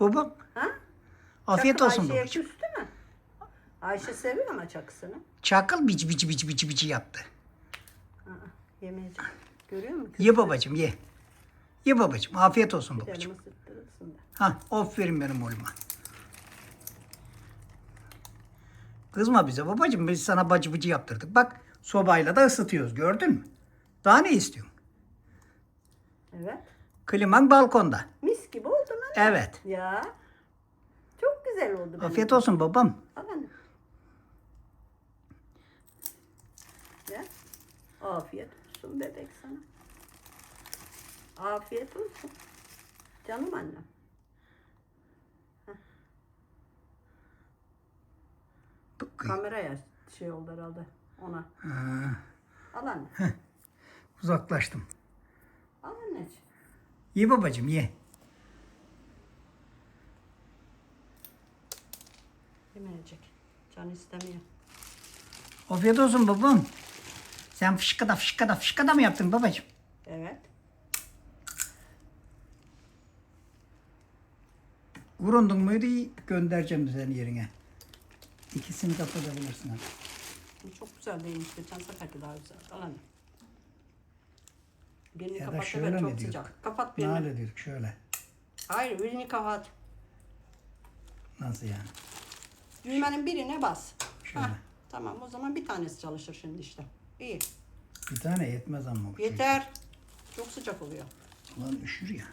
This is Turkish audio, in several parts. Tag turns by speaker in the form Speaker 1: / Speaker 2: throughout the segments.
Speaker 1: Babam
Speaker 2: Ha?
Speaker 1: afiyet
Speaker 2: Çakı
Speaker 1: olsun
Speaker 2: Ayşe'ye
Speaker 1: babacığım.
Speaker 2: küstü mü? Ayşe seviyor ama çakısını.
Speaker 1: Çakıl bici bici bici bici bici yaptı.
Speaker 2: Aa, yemeyecek. Görüyor musun?
Speaker 1: Ye babacığım ye. Ye babacığım. Afiyet olsun babacığım.
Speaker 2: Elimi ısıttırırsın da.
Speaker 1: Ha, aferin benim oğluma. Kızma bize babacığım. Biz sana bacı bıcı yaptırdık. Bak sobayla da ısıtıyoruz. Gördün mü? daha ne istiyorsun?
Speaker 2: Evet.
Speaker 1: Kliman balkonda.
Speaker 2: Mis gibi oldu lan.
Speaker 1: Evet.
Speaker 2: Ya. Çok güzel oldu. benim.
Speaker 1: Afiyet olsun babam.
Speaker 2: Al anne. Ya. Afiyet olsun bebek sana. Afiyet olsun. Canım annem. Kameraya şey oldu herhalde ona.
Speaker 1: Ha,
Speaker 2: Al anne.
Speaker 1: uzaklaştım.
Speaker 2: Al anneciğim.
Speaker 1: Ye babacığım ye.
Speaker 2: Yemeyecek. Can istemiyor.
Speaker 1: Afiyet olsun babam. Sen fışkada fışkada fışkada mı yaptın babacığım?
Speaker 2: Evet.
Speaker 1: Vurundun muydu göndereceğim seni yerine. İkisini kapatabilirsin abi.
Speaker 2: Bu çok güzel değilmiş. Geçen seferki daha güzel. Al anne. Birini
Speaker 1: Ya da şöyle mi
Speaker 2: çok
Speaker 1: diyor?
Speaker 2: sıcak. Kapat birini.
Speaker 1: hale diyorduk şöyle.
Speaker 2: Hayır birini kapat.
Speaker 1: Nasıl yani?
Speaker 2: Düğmenin birine bas.
Speaker 1: Şöyle.
Speaker 2: Hah, tamam o zaman bir tanesi çalışır şimdi işte. İyi.
Speaker 1: Bir tane yetmez ama. bu
Speaker 2: Yeter. Çok sıcak oluyor.
Speaker 1: Ulan üşür ya.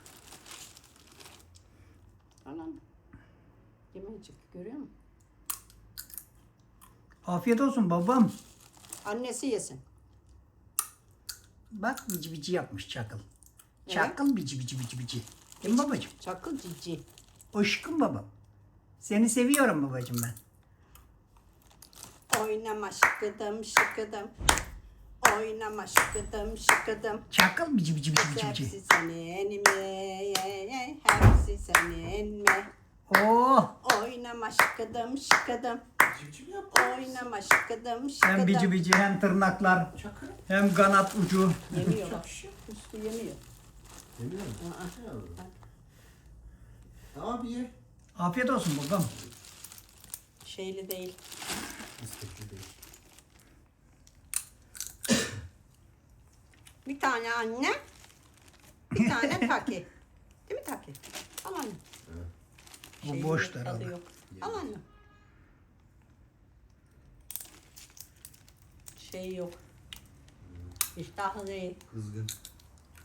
Speaker 2: Anan. Yemeyecek görüyor musun?
Speaker 1: Afiyet olsun babam.
Speaker 2: Annesi yesin.
Speaker 1: Bak bici bici yapmış çakıl. Çakıl bici bici bici bici. Değil mi babacığım?
Speaker 2: Çakıl cici.
Speaker 1: Aşkım babam. Seni seviyorum babacığım ben.
Speaker 2: Oynama şıkıdım şıkıdım. Oynama şıkıdım şıkıdım.
Speaker 1: Çakıl bici bici bici bici
Speaker 2: Hepsi
Speaker 1: bici.
Speaker 2: senin mi? Hepsi senin mi?
Speaker 1: Oh!
Speaker 2: Oynama şıkıdım şıkıdım. Oynama şıkıdım şıkıdım.
Speaker 1: Hem bici bici hem tırnaklar. Hem kanat ucu.
Speaker 2: Yemiyor bak. Üstü yemiyor.
Speaker 3: Yemiyor musun?
Speaker 2: Aa.
Speaker 3: Tamam ye.
Speaker 1: Afiyet olsun babam.
Speaker 2: Şeyli değil.
Speaker 3: İstekli değil.
Speaker 2: Bir tane anne. Bir tane Taki. Değil mi Taki? Al anne.
Speaker 1: Bu
Speaker 2: Şeyi
Speaker 1: boş
Speaker 2: yok, tadı
Speaker 1: herhalde.
Speaker 2: yok. Al anne. Şey yok. İştahlı değil.
Speaker 3: Kızgın.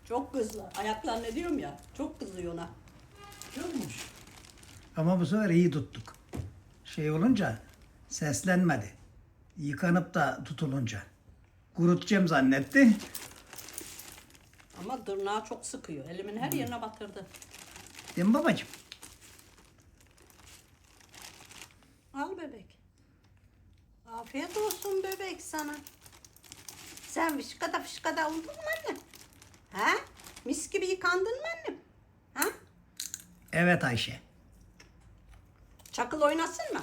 Speaker 2: Çok kızlı. Ayaklar ne diyorum ya. Çok kızıyor ona.
Speaker 3: Görmüş.
Speaker 1: Ama bu sefer iyi tuttuk. Şey olunca seslenmedi. Yıkanıp da tutulunca. Kurutacağım zannetti.
Speaker 2: Ama tırnağı çok sıkıyor. Elimin her yerine batırdı.
Speaker 1: Değil mi babacığım?
Speaker 2: Al bebek. Afiyet olsun bebek sana. Sen fışkada fışkada oldun mu annem? Ha? Mis gibi yıkandın mı annem? Ha?
Speaker 1: Evet Ayşe.
Speaker 2: Çakıl oynasın mı?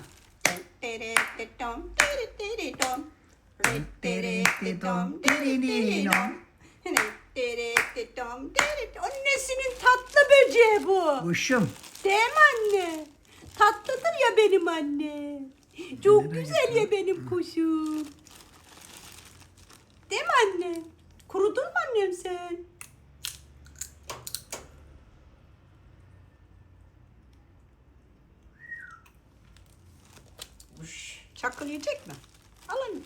Speaker 2: Annesinin tatlı böceği bu.
Speaker 1: Kuşum.
Speaker 2: Değil mi anne? Tatlıdır ya benim anne. Çok güzel ya benim kuşum. Değil mi anne? Kurudun mu annem sen?
Speaker 3: Uş.
Speaker 2: Çakıl yiyecek mi? Al anne.